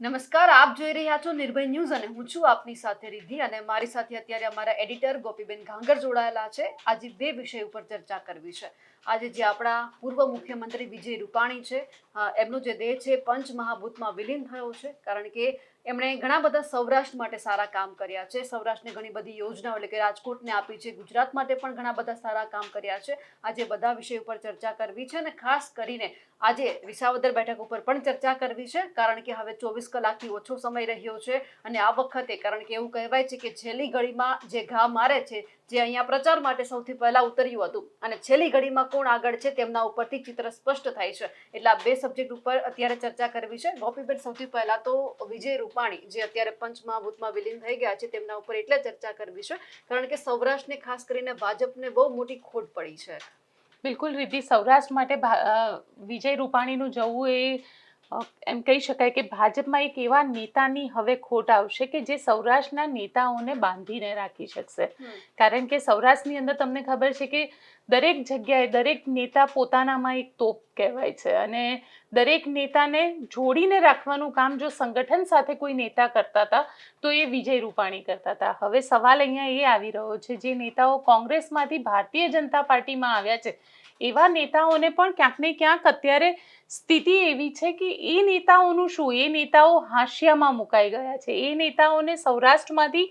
નમસ્કાર, આપ જોઈ રહ્યા છો નિર્ભય ન્યૂઝ અને હું છું આપની સાથે રિદ્ધિ અને મારી સાથે અત્યારે અમારા એડિટર ગોપીબેન ઘાંગર જોડાયેલા છે. આજે બે વિષય ઉપર ચર્ચા કરવી છે. આજે જે આપણા પૂર્વ મુખ્યમંત્રી વિજય રૂપાણી છે એમનો જે દેહ છે પંચ મહાભૂતમાં વિલીન થયો છે. કારણ કે એમણે ઘણા બધા સૌરાષ્ટ્ર માટે સારા કામ કર્યા છે. સૌરાષ્ટ્રને ઘણી બધી યોજનાઓ એટલે કે રાજકોટને આપી છે, ગુજરાત માટે પણ ઘણા બધા સારા કામ કર્યા છે. આજે બધા વિષય ઉપર ચર્ચા કરવી છે અને ખાસ કરીને આજે વિસાવદર બેઠક ઉપર પણ ચર્ચા કરવી છે, કારણ કે હવે ચોવીસ કલાકથી ઓછો સમય રહ્યો છે અને આ વખતે કારણ કે એવું કહેવાય છે કે છેલ્લી ઘડીમાં જે ઘા મારે છે, જે અહીંયા પ્રચાર માટે સૌથી પહેલા ઉતર્યું હતું અને છેલ્લી ઘડીમાં કોણ આગળ છે તેમના ઉપરથી ચિત્ર સ્પષ્ટ થાય છે. એટલે આ બે સબ્જેક્ટ ઉપર અત્યારે ચર્ચા કરવી છે. ગોપીબેન, સૌથી પહેલા તો વિજય રૂપાણી, જે અત્યારે પંચમહાભૂતમાં વિલીન થઈ ગયા છે, તેમના ઉપર એટલે ચર્ચા કરવી છે, કારણ કે સૌરાષ્ટ્રને ખાસ કરીને ભાજપને બહુ મોટી ખોટ પડી છે. બિલકુલ રીતિ સૌરાષ્ટ્ર માટે વિજય રૂપાણીનું જવું એ એમ કહી શકાય કે ભાજપમાં એક એવા નેતાની હવે ખોટ આવશે કે જે સૌરાષ્ટ્રના નેતાઓને બાંધીને રાખી શકશે. કારણ કે સૌરાષ્ટ્રની અંદર તમને ખબર છે કે દરેક જગ્યાએ દરેક નેતા પોતાનામાં એક તોપ કહેવાય છે. અને દરેક નેતાને જોડીને રાખવાનું કામ જો સંગઠન સાથે કોઈ નેતા કરતા હતા, તો એ વિજય રૂપાણી કરતા હતા. હવે સવાલ અહીંયા એ આવી રહ્યો છે, જે નેતાઓ કોંગ્રેસમાંથી ભારતીય જનતા પાર્ટીમાં આવ્યા છે, એવા નેતાઓને પણ ક્યાંક ને ક્યાંક અત્યારે સ્થિતિ એવી છે કે એ નેતાઓનું શું? એ નેતાઓ હાંશિયામાં મુકાઈ ગયા છે. એ નેતાઓને સૌરાષ્ટ્રમાંથી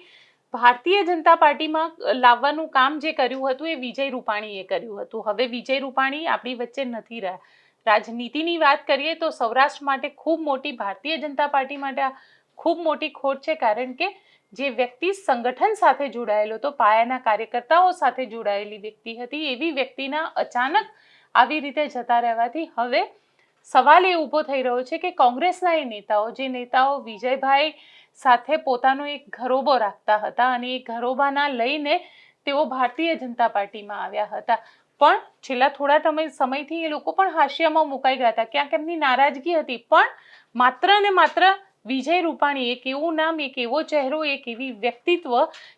ભારતીય જનતા પાર્ટીમાં લાવવાનું કામ જે કર્યું હતું એ વિજય રૂપાણીએ કર્યું હતું. હવે વિજય રૂપાણી આપણી વચ્ચે નથી રહ્યા. રાજનીતિની વાત કરીએ તો સૌરાષ્ટ્ર માટે ખૂબ મોટી, ભારતીય જનતા પાર્ટી માટે ખૂબ મોટી ખોટ છે, કારણ કે જે વ્યક્તિ સંગઠન સાથે જોડાયેલો હતો, પાયાના કાર્યકર્તાઓ સાથે જોડાયેલી વ્યક્તિ હતી, એવી વ્યક્તિના અચાનક આવી રીતે જતા રહેવાથી હવે સવાલ એ ઊભો થઈ રહ્યો છે કે કોંગ્રેસના એ નેતાઓ, જે નેતાઓ વિજયભાઈ સાથે પોતાનો એક ઘરોબો રાખતા હતા અને એ ઘરોબાના લઈને તેઓ ભારતીય જનતા પાર્ટીમાં આવ્યા હતા. પણ છેલ્લા થોડા સમય સમયથી એ લોકો પણ હાશિયામાં મુકાઈ ગયા હતા. ક્યાંક એમની નારાજગી હતી, પણ માત્ર ને માત્ર વિજય રૂપાણી, એક એવું નામ, એક એવો ચહેરો, એક એવી વ્યક્તિત્વ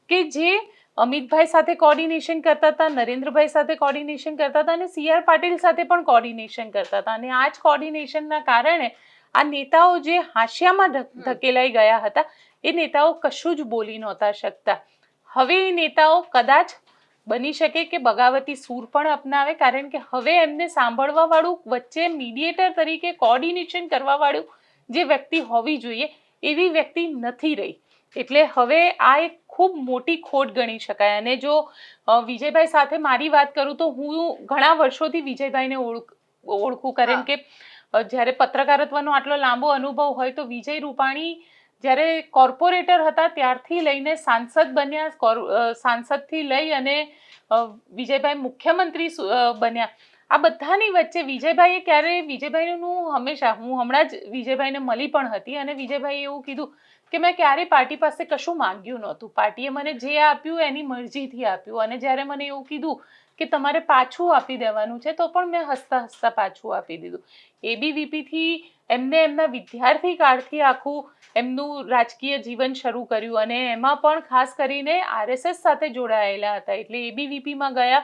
કે જે અમિતભાઈ સાથે કોર્ડિનેશન કરતા હતા, નરેન્દ્રભાઈ સાથે કોર્ડિનેશન કરતા હતા અને સી આર પાટીલ સાથે પણ કોર્ડિનેશન કરતા હતા. અને આ જ કોર્ડિનેશનના કારણે આ નેતાઓ જે હાશિયામાં ધક- ધકેલાઈ ગયા હતા એ નેતાઓ કશું જ બોલી નહોતા શકતા. હવે એ નેતાઓ કદાચ બની શકે કે બગાવતી સૂર પણ અપનાવે કારણ કે હવે એમને સાંભળવા વાળું વચ્ચે મીડિયેટર તરીકે કોર્ડિનેશન કરવા વાળું જે વ્યક્તિ હોવી જોઈએ એવી વ્યક્તિ નથી રહી. એટલે હવે આ એક ખૂબ મોટી ખોટ ગણી શકાય. અને જો વિજયભાઈ સાથે મારી વાત કરું તો હું ઘણા વર્ષોથી વિજયભાઈને ઓળખ ઓળખું કારણ કે જ્યારે પત્રકારત્વનો આટલો લાંબો અનુભવ હોય તો વિજય રૂપાણી જ્યારે કોર્પોરેટર હતા ત્યારથી લઈને સાંસદ બન્યા સાંસદથી લઈ અને વિજયભાઈ મુખ્યમંત્રી બન્યા. આ બધાની વચ્ચે વિજયભાઈએ ક્યારે, વિજયભાઈનું હંમેશા, હું હમણાં જ વિજયભાઈને મળી પણ હતી અને વિજયભાઈએ એવું કીધું કે મેં ક્યારેય પાર્ટી પાસે કશું માંગ્યું નહોતું. પાર્ટીએ મને જે આપ્યું, એની મરજીથી આપ્યું. અને જ્યારે મને એવું કીધું કે તમારે પાછું આપી દેવાનું છે, તો પણ મેં હસતા હસતા પાછું આપી દીધું. એબીવીપીથી એમને એમના વિદ્યાર્થી કાળથી આખું એમનું રાજકીય જીવન શરૂ કર્યું અને એમાં પણ ખાસ કરીને આરએસએસ સાથે જોડાયેલા હતા. એટલે એબીવીપીમાં ગયા.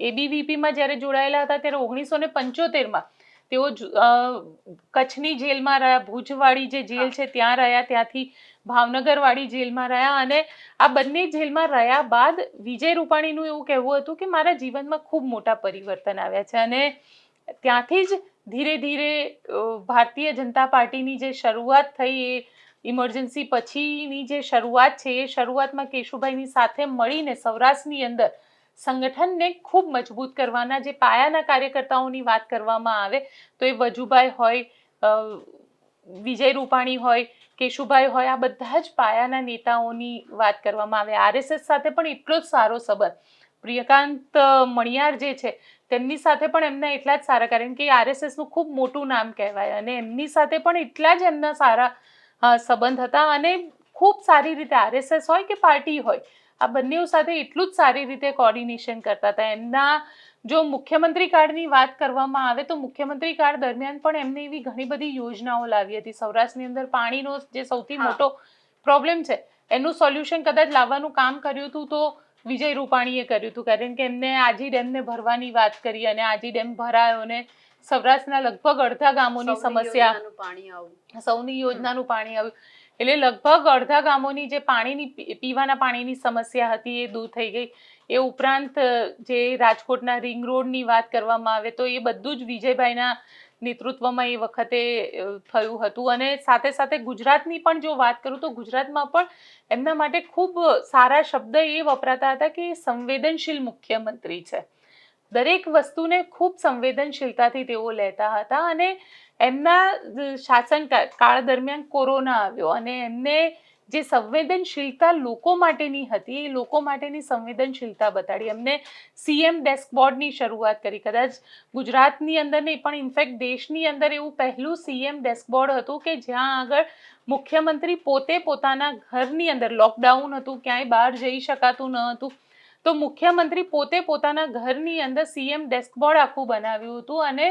એબીવીપીમાં જ્યારે જોડાયેલા હતા, ત્યારે ઓગણીસો ને પંચોતેરમાં તેઓ કચ્છની જેલમાં રહ્યા ભુજવાળી જે જેલ છે ત્યાં રહ્યા ત્યાંથી ભાવનગરવાળી જેલમાં રહ્યા અને આ બંને જેલમાં રહ્યા બાદ વિજય રૂપાણીનું એવું કહેવું હતું કે મારા જીવનમાં ખૂબ મોટા પરિવર્તન આવ્યા છે અને ત્યાંથી જ ધીરે ધીરે ભારતીય જનતા પાર્ટીની જે શરૂઆત થઈ એ ઇમરજન્સી પછીની જે શરૂઆત છે એ શરૂઆતમાં કેશુભાઈની સાથે મળીને સૌરાષ્ટ્રની અંદર સંગઠનને ખૂબ મજબૂત કરવાના જે પાયાના કાર્યકર્તાઓની વાત કરવામાં આવે, તો એ વજુભાઈ હોય વિજય રૂપાણી હોય, કેશુભાઈ હોય, આ બધા જ પાયાના નેતાઓની વાત કરવામાં આવે. આરએસએસ સાથે પણ એટલો જ સારો સંબંધ. પ્રિયકાંત મણિયાર જે છે, તેમની સાથે પણ એમના એટલા જ સારા કારણ કે આરએસએસનું ખૂબ મોટું નામ કહેવાય અને એમની સાથે પણ એટલા જ એમના સારા સંબંધ હતા અને ખૂબ સારી રીતે આરએસએસ હોય કે પાર્ટી હોય આ બંને સાથે એટલું જ સારી રીતે કોર્ડિનેશન કરતા હતા. એમના જો મુખ્યમંત્રી કાર્ડની વાત કરવામાં આવે તો મુખ્યમંત્રી કાર્ડ દરમિયાન પણ એમને એવી ઘણી બધી યોજનાઓ લાવી હતી. સૌરાષ્ટ્રની અંદર પાણીનો જે સૌથી મોટો પ્રોબ્લેમ છે એનું સોલ્યુશન કદાચ લાવવાનું કામ કર્યું હતું તો વિજય રૂપાણીએ કર્યું હતું. કારણ કે એમને આજી ડેમને ભરવાની વાત કરી અને આજી ડેમ ભરાયો અને સૌરાષ્ટ્રના લગભગ અડધા ગામોની સમસ્યા પાણી આવ્યું સૌની યોજનાનું પાણી આવ્યું. એટલે લગભગ અડધા ગામોની જે પાણીની પીવાના પાણીની સમસ્યા હતી એ દૂર થઈ ગઈ. એ ઉપરાંત જે રાજકોટના રિંગ રોડની વાત કરવામાં આવે તો એ બધું જ વિજયભાઈના નેતૃત્વમાં એ વખતે થયું હતું. અને સાથે સાથે ગુજરાતની પણ જો વાત કરું તો ગુજરાતમાં પણ એમના માટે ખૂબ સારા શબ્દ એ વપરાતા હતા કે સંવેદનશીલ મુખ્યમંત્રી છે. દરેક વસ્તુને ખૂબ સંવેદનશીલતાથી તેઓ લેતા હતા અને એમના શાસન કાળ દરમિયાન કોરોના આવ્યો અને એમને જે સંવેદનશીલતા લોકો માટેની હતી, એ લોકો માટેની સંવેદનશીલતા બતાડી. એમને સીએમ ડેસ્કબોર્ડની શરૂઆત કરી. કદાચ ગુજરાતની અંદર નહીં, પણ ઇનફેક્ટ દેશની અંદર એવું પહેલું સીએમ ડેસ્કબોર્ડ હતું કે જ્યાં આગળ મુખ્યમંત્રી પોતે પોતાના ઘરની અંદર લોકડાઉન હતું, ક્યાંય બહાર જઈ શકાતું ન હતું. તો મુખ્યમંત્રી પોતે પોતાના ઘરની અંદર સીએમ ડેસ્કબોર્ડ આખું બનાવ્યું હતું અને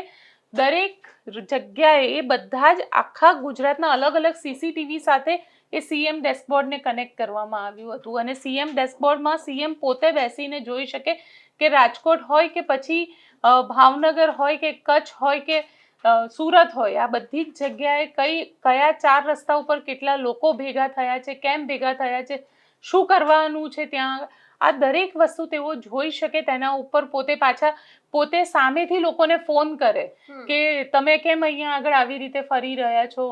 દરેક જગ્યાએ બધા જ આખા ગુજરાતના અલગ અલગ સીસીટીવી સાથે એ સીએમ ડેશબોર્ડને કનેક્ટ કરવામાં આવ્યું હતું. અને સીએમ ડેશબોર્ડમાં સીએમ પોતે બેસીને જોઈ શકે કે રાજકોટ હોય કે પછી ભાવનગર હોય કે કચ્છ હોય કે સુરત હોય, આ બધી જ જગ્યાએ કઈ, કયા ચાર રસ્તા ઉપર કેટલા લોકો ભેગા થયા છે, કેમ ભેગા થયા છે, શું કરવાનું છે ત્યાં આ દરેક વસ્તુ તેઓ જોઈ શકે તેના ઉપર પોતે પાછા પોતે સામેથી લોકોને ફોન કરે કે તમે કેમ અહીંયા આગળ આવી રીતે ફરી રહ્યા છો?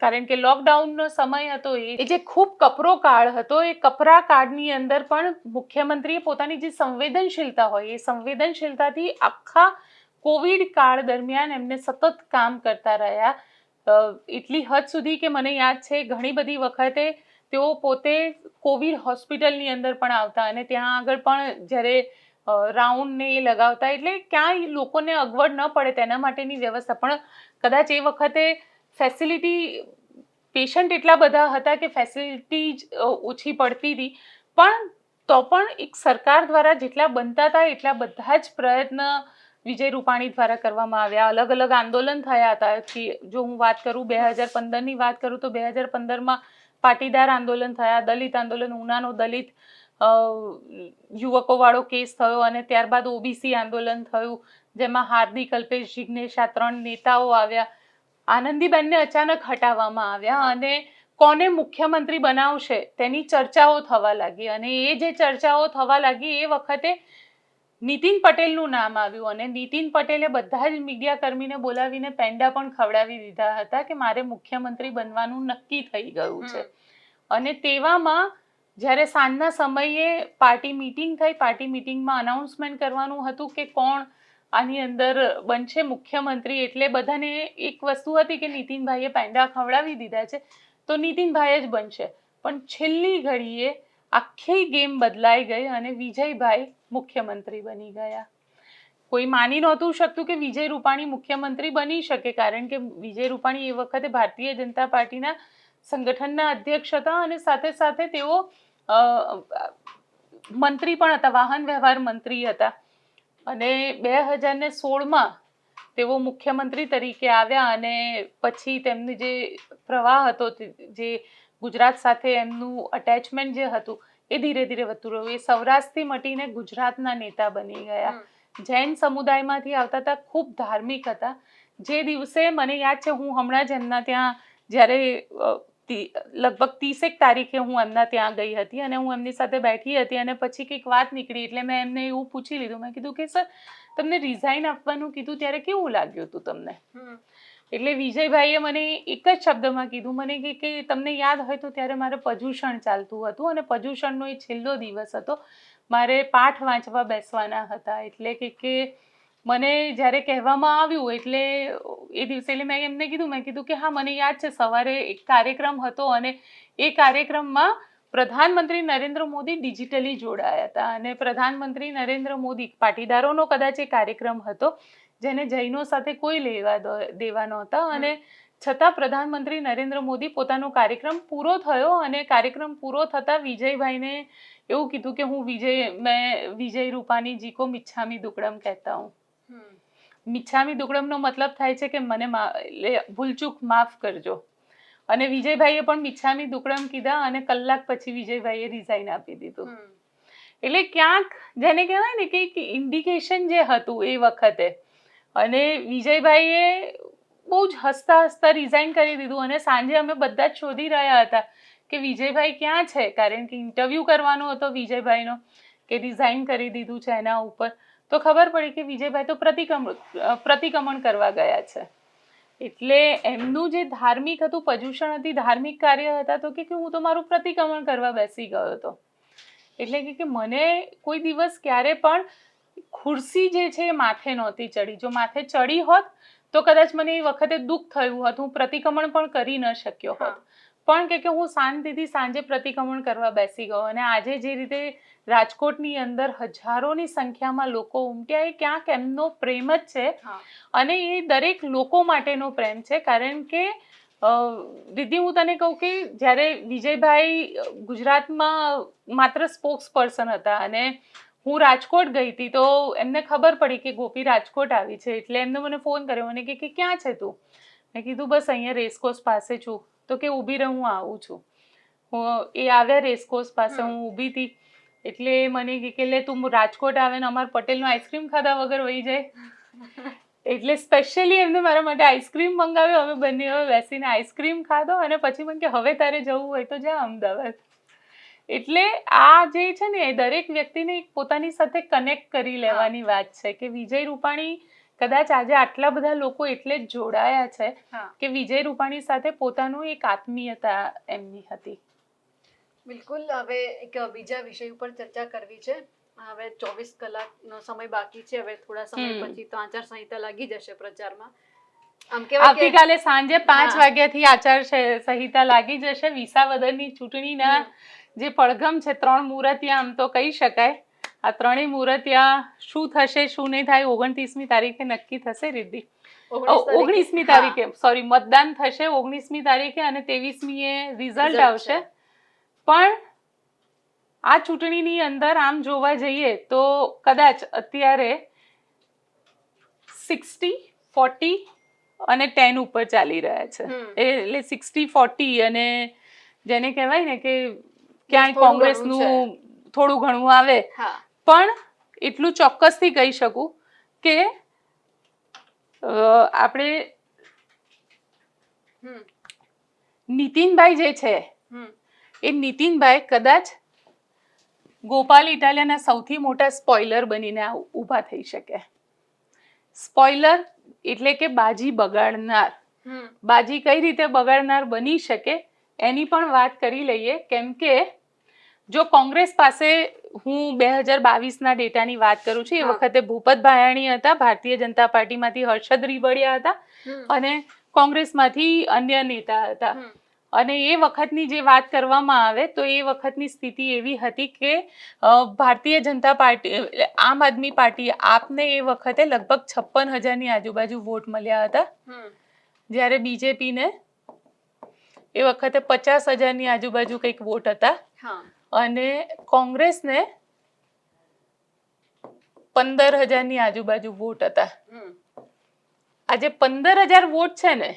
કારણ કે લોકડાઉનનો સમય હતો એ જે ખૂબ કપરો કાળ હતો એ કપરા કાળની અંદર પણ મુખ્યમંત્રીએ પોતાની જે સંવેદનશીલતા હોય એ સંવેદનશીલતાથી આખા કોવિડ કાળ દરમિયાન એમને સતત કામ કરતા રહ્યા. એટલી હદ સુધી કે મને યાદ છે ઘણી બધી વખતે તેઓ પોતે કોવિડ હોસ્પિટલની અંદર પણ આવતા અને ત્યાં આગળ પણ જ્યારે રાઉન્ડ ને એ લગાવતા એટલે ક્યાંય લોકોને અગવડ ન પડે તેના માટેની વ્યવસ્થા. પણ કદાચ એ વખતે ફેસિલિટી પેશન્ટ એટલા બધા હતા કે ફેસિલિટી જ ઓછી પડતી હતી. પણ તો પણ એક સરકાર દ્વારા જેટલા બનતા હતા એટલા બધા જ પ્રયત્ન વિજય રૂપાણી દ્વારા કરવામાં આવ્યા. અલગ અલગ આંદોલન થયા હતા. કે જો હું વાત કરું બે હજાર પંદરની વાત કરું તો બે હજાર પંદરમાં પાટીદાર આંદોલન થયા, દલિત આંદોલન, ઉનાનો દલિત યુવકોવાળો કેસ થયો અને ત્યારબાદ ઓબીસી આંદોલન થયું, જેમાં હાર્દિક, અલ્પેશ, જિગ્નેશ આ ત્રણ નેતાઓ આવ્યા. આનંદીબેનને અચાનક હટાવવામાં આવ્યા અને કોને મુખ્યમંત્રી બનાવશે તેની ચર્ચાઓ થવા લાગી અને એ જે ચર્ચાઓ થવા લાગી એ વખતે નીતિન પટેલનું નામ આવ્યું અને નીતિન પટેલે બધા જ મીડિયા કર્મીને બોલાવીને પેંડા પણ ખવડાવી દીધા હતા કે મારે મુખ્યમંત્રી બનવાનું નક્કી થઈ ગયું છે. અને તેવામાં જ્યારે સાંજના સમયે પાર્ટી મીટિંગ થઈ પાર્ટી મીટિંગમાં અનાઉન્સમેન્ટ કરવાનું હતું કે કોણ આની અંદર બનશે મુખ્યમંત્રી એટલે બધાને એક વસ્તુ હતી કે નીતિનભાઈએ પેંડા ખવડાવી દીધા છે તો નીતિનભાઈ જ બનશે. પણ છેલ્લી ઘડીએ આખી ગેમ બદલાઈ ગઈ અને વિજયભાઈ મુખ્યમંત્રી બની ગયા. કોઈ માની નહોતું શકતું કે વિજય રૂપાણી મુખ્યમંત્રી બની શકે, કારણ કે વિજય રૂપાણી એ વખતે ભારતીય જનતા પાર્ટીના સંગઠનના અધ્યક્ષ હતા અને સાથે સાથે તેઓ મંત્રી પણ હતા, વાહન વ્યવહાર મંત્રી હતા. અને બે હજાર ને સોળમાં તેઓ મુખ્યમંત્રી તરીકે આવ્યા અને પછી તેમની જે પ્રવાહ હતો જે ગુજરાત સાથે એમનું અટેચમેન્ટ જે હતું એ ધીરે ધીરે વધતું રહ્યું. એ સૌરાષ્ટ્રથી મટીને ગુજરાતના નેતા બની ગયા. જૈન સમુદાયમાંથી આવતા હતા ખૂબ ધાર્મિક હતા. જે દિવસે મને યાદ છે હું હમણાં જ એમના ત્યાં જ્યારે લગભગ ત્રીસેક તારીખે હું એમના ત્યાં ગઈ હતી અને હું એમની સાથે બેઠી હતી અને પછી કંઈક વાત નીકળી એટલે મેં એમને એવું પૂછી લીધું. મેં કીધું કે સર તમને રિઝાઇન આપવાનું કીધું ત્યારે કેવું લાગ્યું હતું તમને. એટલે વિજયભાઈએ મને એક જ શબ્દમાં કીધું, મને કે કે તમને યાદ હોય તો ત્યારે મારે પજુષણ ચાલતું હતું અને પજુષણનો એ છેલ્લો દિવસ હતો. મારે પાઠ વાંચવા બેસવાના હતા. એટલે કે કે મને જ્યારે કહેવામાં આવ્યું, એટલે એ દિવસે, એટલે મેં એમને કીધું, મેં કીધું કે, હા, મને યાદ છે, સવારે એક કાર્યક્રમ હતો અને એ કાર્યક્રમમાં પ્રધાનમંત્રી નરેન્દ્ર મોદી ડિજિટલી જોડાયા હતા. અને પ્રધાનમંત્રી નરેન્દ્ર મોદી પાટીદારોનો કદાચ એ કાર્યક્રમ હતો. જેને જૈનો સાથે કોઈ લેવા દેવા નહોતા. અને છતાં પ્રધાનમંત્રી નરેન્દ્ર મોદી પોતાનો કાર્યક્રમ પૂરો થયો અને કાર્યક્રમ પૂરો થતાં વિજયભાઈને એવું કીધું કે હું વિજય મેં વિજય રૂપાણી જી કો મિચ્છામી દુકડમ કહેતા હું. મિચ્છામી દુકડમનો મતલબ થાય છે કે મને ભૂલચૂક માફ કરજો. અને વિજયભાઈએ પણ મિચ્છામી દુકડમ કીધા અને કલાક પછી વિજયભાઈએ રિઝાઇન આપી દીધું. એટલે ક્યાંક જેને કહેવાય ને કે ઇન્ડિકેશન જે હતું એ વખતે અને વિજયભાઈએ બહુ જ હસતા હસતા રિઝાઇન કરી દીધું અને સાંજે અમે બધા જ શોધી રહ્યા હતા કે વિજયભાઈ ક્યાં છે? કારણ કે ઇન્ટરવ્યૂ કરવાનો હતો વિજયભાઈનો, કે રિઝાઇન કરી દીધું છે એના ઉપર. તો ખબર પડી કે વિજયભાઈ તો પ્રતિક્રમ પ્રતિક્રમણ કરવા ગયા છે. એટલે એમનું જે ધાર્મિક હતું પર્યુષણ હતી, ધાર્મિક કાર્ય હતા, તો કે હું તો મારું પ્રતિક્રમણ કરવા બેસી ગયો હતો. એટલે કે મને કોઈ દિવસ ક્યારે પણ ખુરશી જે છે એ માથે નહોતી ચડી. જો માથે ચડી હોત તો કદાચ મને એ વખતે દુઃખ થયું હોત. હું પ્રતિક્રમણ પણ કરી ન શક્યો હોત. પણ કે કે હું શાંતિથી સાંજે પ્રતિક્રમણ કરવા બેસી ગયો અને આજે જે રીતે રાજકોટની અંદર હજારોની સંખ્યામાં લોકો ઉમટ્યા એ ક્યાંક એમનો પ્રેમ જ છે. અને એ દરેક લોકો માટેનો પ્રેમ છે. કારણ કે દીદી હું તને કહું કે જ્યારે વિજયભાઈ ગુજરાતમાં માત્ર સ્પોક્સ પર્સન હતા અને હું રાજકોટ ગઈ હતી તો એમને ખબર પડી કે ગોપી રાજકોટ આવી છે. એટલે એમને મને ફોન કર્યો. મને કે કે ક્યાં છે તું? મેં કીધું બસ અહીંયા રેસકોર્સ પાસે છું. તો કે ઊભી રહું હું આવું છું. હું એ આવ્યા રેસકોર્સ પાસે. હું. ઊભી હતી. એટલે મને કે લે તું રાજકોટ આવે ને અમારા પટેલનો આઈસ્ક્રીમ ખાધા વગર વહી જાય. એટલે સ્પેશિયલી એમને મારા માટે આઈસ્ક્રીમ મંગાવ્યો. અમે બંને હવે બેસીને આઈસ્ક્રીમ ખાધો. અને પછી મને કે હવે તારે જવું હોય તો જા અમદાવાદ. એટલે આ જે છે ને એ દરેક વ્યક્તિને પોતાની સાથે કનેક્ટ કરી લેવાની વાત છે કે વિજય રૂપાણી કદાચ આજે આટલા બધા લોકો એટલે જ જોડાયા છે કે વિજય રૂપાણી સાથે પોતાનું એક આત્મીયતા એમની હતી. બિલકુલ હવે એક બીજા વિષય ઉપર ચર્ચા કરવી છે. હવે ચોવીસ કલાકનો સમય બાકી છે હવે થોડા સમય પછી તો આચાર સંહિતા લાગી જશે પ્રચારમાં. આવતીકાલે સાંજે પાંચ વાગ્યાથી આચાર સંહિતા લાગી જશે. વિસાવદરની ચૂંટણીના જે પડઘમ છે ત્રણ મુહૂર્તિયા આમ તો કહી શકાય. આ ત્રણેય મુહૂર્તિયા શું થશે શું નહીં થાય ઓગણત્રીસમી તારીખે નક્કી થશે રિદ્ધિ. ઓગણીસમી તારીખે. સોરી મતદાન થશે ઓગણીસમી તારીખે અને ત્રેવીસમી એ રિઝલ્ટ આવશે. પણ આ ચૂંટણીની અંદર આમ જોવા જઈએ તો કદાચ અત્યારે સિક્સટી ફોર્ટી અને ટેન ઉપર ચાલી રહ્યા છે. એટલે સિક્સટી ફોર્ટી અને જેને કહેવાય ને કે ક્યાંય કોંગ્રેસનું થોડું ઘણું આવે. પણ એટલું ચોક્કસથી કહી શકું કે આપણે નીતિનભાઈ જે છે એ નીતિનભાઈ કદાચ ગોપાલ ઇટાલિયાના સૌથી મોટા સ્પોઇલર બનીને ઊભા થઈ શકે. સ્પોઇલર એટલે કે બાજી બગાડનાર. બાજી કઈ રીતે બગાડનાર બની શકે એની પણ વાત કરી લઈએ. કેમ કે જો કોંગ્રેસ પાસે હું બે હજાર બાવીસના ડેટાની વાત કરું છું એ વખતે ભૂપત ભાયાણી હતા ભારતીય જનતા પાર્ટીમાંથી હર્ષદ રીબડિયા હતા અને કોંગ્રેસમાંથી અન્ય નેતા હતા. અને એ વખતની જે વાત કરવામાં આવે તો એ વખતની સ્થિતિ એવી હતી કે ભારતીય જનતા પાર્ટી આમ આદમી પાર્ટી આપને એ વખતે લગભગ છપ્પન હજારની આજુબાજુ વોટ મળ્યા હતા. જ્યારે બીજેપીને એ વખતે પચાસ હજારની આજુબાજુ કંઈક વોટ હતા. અને કોંગ્રેસને પંદર હજારની આજુબાજુ વોટ હતા. આજે પંદર હજાર વોટ છે ને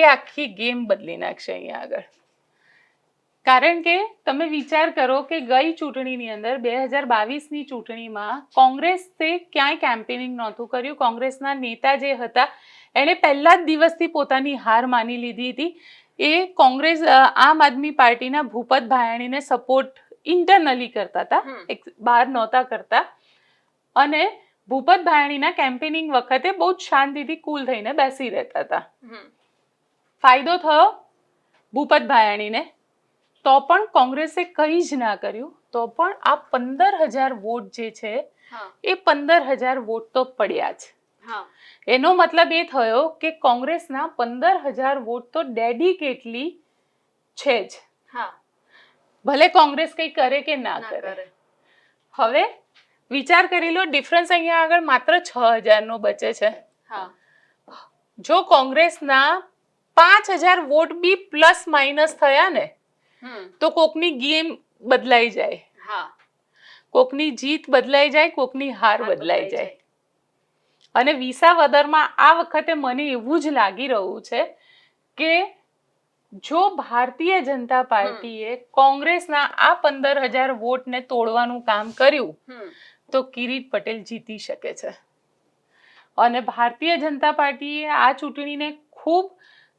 એ આખી ગેમ બદલી નાખશે અહીંયા આગળ. કારણ કે તમે વિચાર કરો કે ગઈ ચૂંટણીની અંદર બે હજાર બાવીસની ચૂંટણીમાં કોંગ્રેસે ક્યાંય કેમ્પેનિંગ નહોતું કર્યું. કોંગ્રેસના નેતા જે હતા એણે પહેલા જ દિવસથી પોતાની હાર માની લીધી હતી. એ કોંગ્રેસ આમ આદમી પાર્ટીના ભૂપત ભાયાણીને સપોર્ટ ઇન્ટરનલી કરતા હતા. બહાર નહોતા કરતા. અને ભૂપત ભાયાણીના કેમ્પેનિંગ વખતે બહુ જ શાંતિથી કુલ થઈને બેસી રહેતા હતા. ફાયદો થયો? ભૂપત ભાયાણીને? તો પણ કોંગ્રેસે કંઈ જ ના કર્યું. તો પણ આ પંદર હજાર વોટ જે છે એ પંદર હજાર વોટ તો પડ્યા હા. એનો મતલબ એ થયો કે કોંગ્રેસના પંદર હજાર વોટ તો ડેડિકેટલી છે જ. હા. ભલે કોંગ્રેસ કંઈ કરે કે ના કરે. હવે વિચાર કરી લો ડિફરન્સ અહીંયા આગળ માત્ર છ હજારનો બચે છે. હા. જો કોંગ્રેસના પાંચ હજાર વોટ બી પ્લસ માઇનસ થયા ને તો કોકની ગેમ બદલાઈ જાય. કોકની જીત બદલાઈ જાય કોકની હાર બદલાઈ જાય. અને વિસાવદરમાં આ વખતે મને એવું જ લાગી રહ્યું છે કે જો ભારતીય જનતા પાર્ટીએ કોંગ્રેસના આ પંદર હજાર વોટને તોડવાનું કામ કર્યું તો કિરીટ પટેલ જીતી શકે છે. અને ભારતીય જનતા પાર્ટીએ આ ચૂંટણીને ખૂબ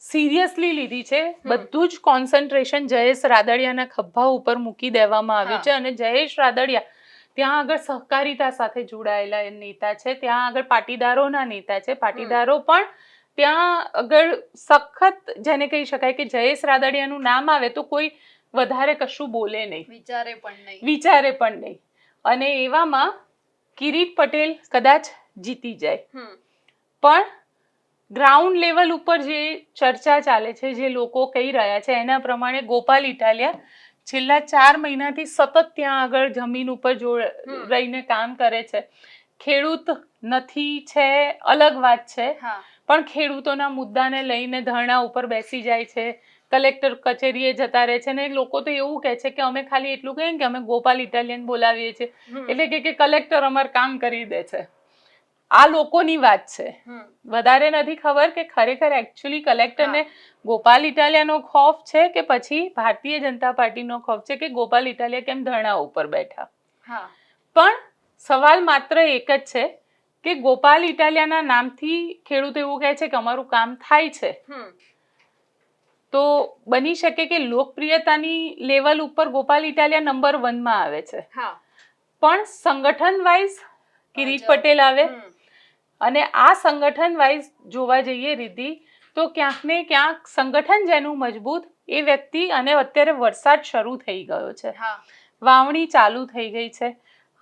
સિરિયસલી લીધી છે. બધું જ કોન્સન્ટ્રેશન જયેશ રાદડિયાના ખભા ઉપર મૂકી દેવામાં આવ્યું છે અને જયેશ રાદડિયા ત્યાં આગળ સહકારિતા સાથે જોડાયેલા નેતા છે. ત્યાં આગળ પાટીદારોના નેતા છે. પાટીદારો પણ ત્યાં આગળ સખત જેને કહી શકાય કે જયેશ રાદડિયાનું નામ આવે તો કોઈ વધારે કશું બોલે નહીં. વિચારે પણ નહીં. વિચારે પણ નહીં. અને એવામાં કિરીટ પટેલ કદાચ જીતી જાય. પણ ગ્રાઉન્ડ લેવલ ઉપર જે ચર્ચા ચાલે છે જે લોકો કહી રહ્યા છે એના પ્રમાણે ગોપાલ ઇટાલિયા છેલ્લા ચાર મહિનાથી સતત ત્યાં આગળ જમીન ઉપર જો રહીને કામ કરે છે. ખેડૂત નથી છે અલગ વાત છે પણ ખેડૂતોના મુદ્દાને લઈને ધરણા ઉપર બેસી જાય છે કલેક્ટર કચેરીએ જતા રહે છે ને લોકો તો એવું કહે છે કે અમે ખાલી એટલું કહીએ કે અમે ગોપાલ ઇટાલિયન બોલાવીએ છીએ. એટલે કે કે કલેક્ટર અમાર કામ કરી દે છે. આ લોકોની વાત છે. વધારે નથી ખબર કે ખરેખર એકચ્યુઅલી કલેક્ટરને ગોપાલ ઇટાલિયાનો ખોફ છે કે પછી ભારતીય જનતા પાર્ટીનો ખોફ છે કે ગોપાલ ઇટાલિયા કેમ ધરણા ઉપર બેઠા? પણ સવાલ માત્ર એક જ છે કે ગોપાલ ઇટાલિયાના નામથી ખેડૂત એવું કહે છે કે અમારું કામ થાય છે. તો બની શકે કે લોકપ્રિયતાની લેવલ ઉપર ગોપાલ ઇટાલિયા નંબર વનમાં આવે છે. પણ સંગઠન વાઇઝ કિરીટ પટેલ આવે. અને આ સંગઠન વાઇઝ જોવા જઈએ રીતિ તો ક્યાંક ને ક્યાંક સંગઠન જેનું મજબૂત એ વ્યક્તિ અને અત્યારે વરસાદ શરૂ થઈ ગયો છે. વાવણી ચાલુ થઈ ગઈ છે.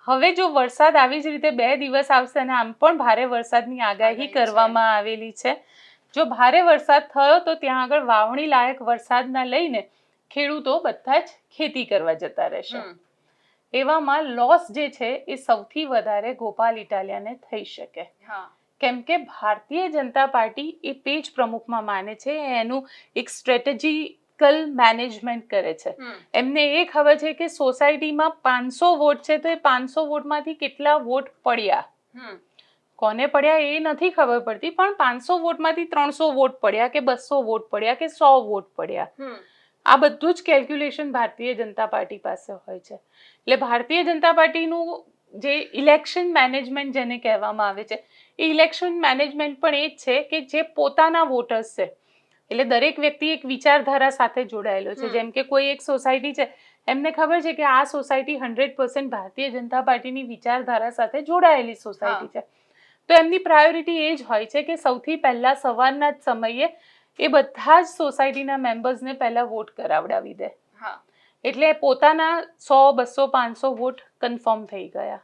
હવે જો વરસાદ આવી જ રીતે બે દિવસ આવશે અને આમ પણ ભારે વરસાદની આગાહી કરવામાં આવેલી છે. જો ભારે વરસાદ થયો તો ત્યાં આગળ વાવણી લાયક વરસાદના લઈને ખેડૂતો બધા જ ખેતી કરવા જતા રહેશે. એવામાં લોસ જે છે એ સૌથી વધારે ગોપાલ ઇટાલિયાને થઈ શકે. હા. કેમ કે ભારતીય જનતા પાર્ટી એ પેજ પ્રમુખમાં માને છે એનું એક સ્ટ્રેટેજીકલ મેનેજમેન્ટ કરે છે. એમને એ ખબર છે કે સોસાયટીમાં પાંચસો વોટ છે તો એ પાંચસો વોટમાંથી કેટલા વોટ પડ્યા? કોને પડ્યા એ નથી ખબર પડતી પણ પાંચસો વોટમાંથી ત્રણસો વોટ પડ્યા કે બસો વોટ પડ્યા કે સો વોટ પડ્યા. આ બધું જ કેલ્ક્યુલેશન ભારતીય જનતા પાર્ટી પાસે હોય છે. એટલે ભારતીય જનતા પાર્ટીનું જે ઇલેક્શન મેનેજમેન્ટ જેને કહેવામાં આવે છે એ ઇલેક્શન મેનેજમેન્ટ પણ એ જ છે કે જે પોતાના વોટર્સ છે. એટલે દરેક વ્યક્તિ એક વિચારધારા સાથે જોડાયેલો છે. જેમ કે કોઈ એક સોસાયટી છે એમને ખબર છે કે આ society hundred percent Bharatiya Janata પાર્ટીની વિચારધારા સાથે જોડાયેલી સોસાયટી છે. તો એમની પ્રાયોરિટી એ જ હોય છે કે સૌથી પહેલા સવારના જ સમયે એ બધા જ સોસાયટીના મેમ્બર્સને પહેલા વોટ કરાવડાવી દે. એટલે પોતાના સો બસો પાંચસો વોટ કન્ફર્મ થઈ ગયા.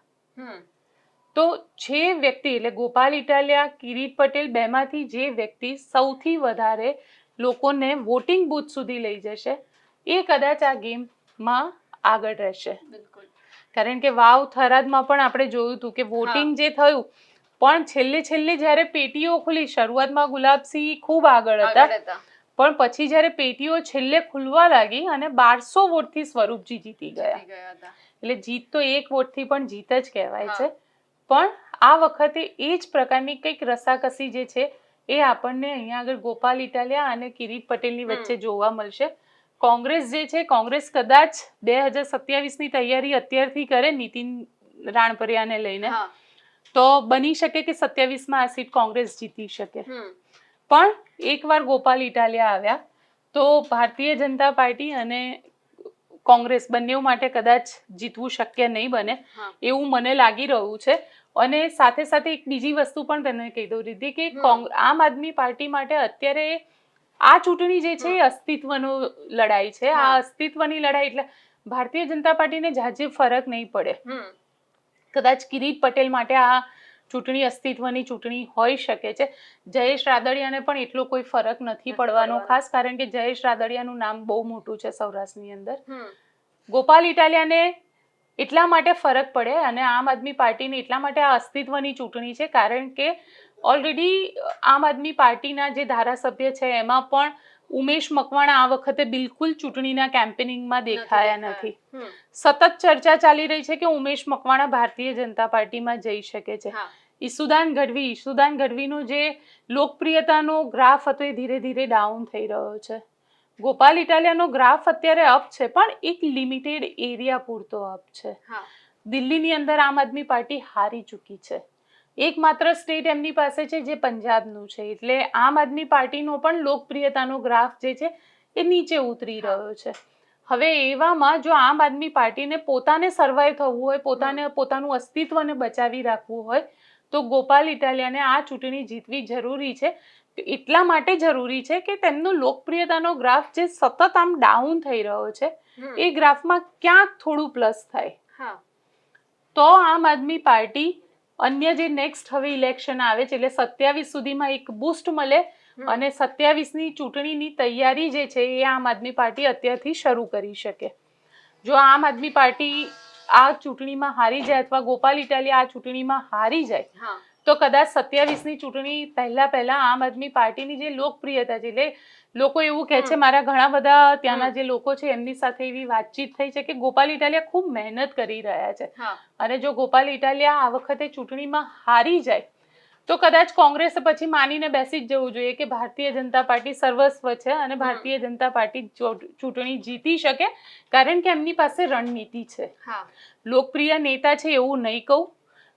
તો જે વ્યક્તિ એટલે ગોપાલ ઇટાલિયા કિરીટ પટેલ બેમાંથી જે વ્યક્તિ સૌથી વધારે લોકોને વોટિંગ બૂથ સુધી લઈ જશે એ કદાચ આ ગેમમાં આગળ રહેશે. કારણ કે વાવ થરાદમાં પણ આપણે જોયું હતું કે વોટિંગ જે થયું પણ છેલ્લે છેલ્લે જ્યારે પેટીઓ ખુલી શરૂઆતમાં ગુલાબસિંહ ખૂબ આગળ હતા. પણ પછી જ્યારે પેટીઓ છેલ્લે ખુલવા લાગી અને બારસો વોટથી સ્વરૂપજી જીતી ગયા. એટલે જીત તો એક વોટથી પણ જીત જ કહેવાય છે. પણ આ વખતે એ જ પ્રકારની કંઈક રસાકસી જે છે એ આપણને અહીંયા આગળ ગોપાલ ઇટાલિયા અને કિરીટ પટેલની વચ્ચે જોવા મળશે. કોંગ્રેસ જે છે કોંગ્રેસ કદાચ બે હજાર સત્યાવીસની તૈયારી અત્યારથી કરે નીતિન રાણપરિયાને લઈને. તો બની શકે કે સત્યાવીસમાં આ સીટ કોંગ્રેસ જીતી શકે. પણ એકવાર ગોપાલ ઇટાલિયા આવ્યા તો ભારતીય જનતા પાર્ટી અને કોંગ્રેસ બંને માટે કદાચ જીતવું શક્ય નહીં બને એવું મને લાગી રહ્યું છે. અને સાથે સાથે એક બીજી વસ્તુ પણ તને કહી દઉં રીતિ કે આમ આદમી પાર્ટી માટે અત્યારે આ ચૂંટણી જે છે એ અસ્તિત્વનો લડાઈ છે. આ અસ્તિત્વની લડાઈ એટલે ભારતીય જનતા પાર્ટીને જાજે ફરક નહીં પડે. કદાચ કિરીટ પટેલ માટે આ ચૂંટણી અસ્તિત્વની ચૂંટણી હોઈ શકે છે જયેશ રાદડિયાને પણ એટલો કોઈ ફરક નથી પડવાનો. ખાસ કારણ કે જયેશ રાદડિયાનું નામ બહુ મોટું છે સૌરાષ્ટ્રની અંદર. ગોપાલ ઇટાલિયાને એટલા માટે ફરક પડે અને આમ આદમી પાર્ટીને એટલા માટે આ અસ્તિત્વની ચૂંટણી છે કારણ કે ઓલરેડી આમ આદમી પાર્ટીના જે ધારાસભ્ય છે એમાં પણ ઉમેશ મકવાણા આ વખતે બિલકુલ ચૂંટણીના કેમ્પેનિંગમાં દેખાયા નથી. સતત ચર્ચા ચાલી રહી છે કે ઉમેશ મકવાણા ભારતીય જનતા પાર્ટીમાં જઈ શકે છે. ઈસુદાન ગઢવી ઈસુદાન ગઢવીનો જે લોકપ્રિયતાનો ગ્રાફ હતો એ ધીરે ધીરે ડાઉન થઈ રહ્યો છે. ગોપાલ ઇટાલિયાનો ગ્રાફ અત્યારે અપ છે પણ એક લિમિટેડ એરિયા પૂરતો અપ છે. દિલ્હીની અંદર આમ આદમી પાર્ટી હારી ચૂકી છે. એકમાત્ર સ્ટેટ એમની પાસે છે જે પંજાબનું છે. એટલે આમ આદમી પાર્ટીનો પણ લોકપ્રિયતાનો ગ્રાફ જે છે એ નીચે ઉતરી રહ્યો છે. હવે એવામાં જો આમ આદમી પાર્ટીને પોતાને સર્વાઈવ થવું હોય પોતાને પોતાનું અસ્તિત્વને બચાવી રાખવું હોય તો ગોપાલ ઇટાલિયાને આ ચૂંટણી જીતવી જરૂરી છે. એટલા માટે જરૂરી છે કે તેમનો લોકપ્રિયતાનો ગ્રાફ જે સતત આમ ડાઉન થઈ રહ્યો છે એ ગ્રાફમાં ક્યાંક થોડું પ્લસ થાય. તો આમ આદમી પાર્ટી અન્ય જે નેક્સ્ટ હવે ઇલેક્શન આવે છે એટલે સત્યાવીસ સુધીમાં એક બૂસ્ટ મળે. અને સત્યાવીસની ચૂંટણીની તૈયારી જે છે એ આમ આદમી પાર્ટી અત્યારથી શરૂ કરી શકે જો આમ આદમી પાર્ટી આ ચૂંટણીમાં હારી જાય અથવા ગોપાલ ઇટાલી આ ચૂંટણીમાં હારી જાય તો કદાચ સત્યાવીસની ચૂંટણી પહેલા પહેલા આમ આદમી પાર્ટીની જે લોકપ્રિયતા છે એટલે લોકો એવું કહે છે મારા ઘણા બધા ત્યાંના જે લોકો છે એમની સાથે એવી વાતચીત થઈ છે કે ગોપાલ ઇટાલિયા ખૂબ મહેનત કરી રહ્યા છે. અને જો ગોપાલ ઇટાલિયા આ વખતે ચૂંટણીમાં હારી જાય તો કદાચ કોંગ્રેસ પછી માનીને બેસી જ જવું જોઈએ કે ભારતીય જનતા પાર્ટી સર્વસ્વ છે અને ભારતીય જનતા પાર્ટી ચૂંટ- ચૂંટણી જીતી શકે કારણ કે એમની પાસે રણનીતિ છે. લોકપ્રિય નેતા છે એવું નહીં કહું.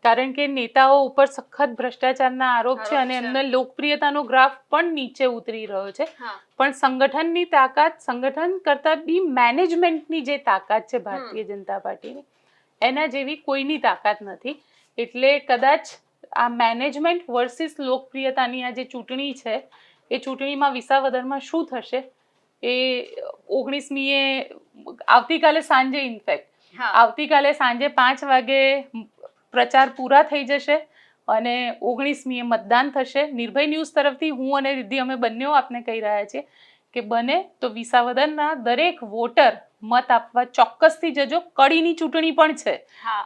કારણ કે નેતાઓ ઉપર સખત ભ્રષ્ટાચારના આરોપ છે અને એમને લોકપ્રિયતાનો ગ્રાફ પણ નીચે ઉતરી રહ્યો છે. પણ સંગઠનની તાકાત સંગઠન કરતા બી મેનેજમેન્ટની જે તાકાત છે ભારતીય જનતા પાર્ટીની એના જેવી કોઈની તાકાત નથી. એટલે કદાચ આ મેનેજમેન્ટ વર્સિસ લોકપ્રિયતાની આ જે ચૂંટણી છે એ ચૂંટણીમાં વિસાવદરમાં શું થશે? એ ઓગણીસમીએ આવતીકાલે સાંજે ઇનફેક્ટ આવતીકાલે સાંજે પાંચ વાગે પ્રચાર પૂરા થઈ જશે અને ઓગણીસમીએ મતદાન થશે. નિર્ભય ન્યૂઝ તરફથી હું અને રિદ્ધિ અમે બંનેઓ આપને કહી રહ્યા છીએ કે બને તો વિસાવદરના દરેક વોટર મત આપવા ચોક્કસથી જજો. કડીની ચૂંટણી પણ છે.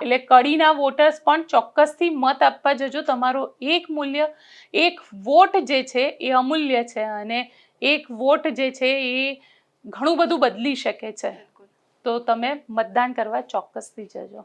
એટલે કડીના વોટર્સ પણ ચોક્કસથી મત આપવા જજો. તમારો એક મૂલ્ય એક વોટ જે છે એ અમૂલ્ય છે અને એક વોટ જે છે એ ઘણું બધું બદલી શકે છે. તો તમે મતદાન કરવા ચોક્કસથી જજો.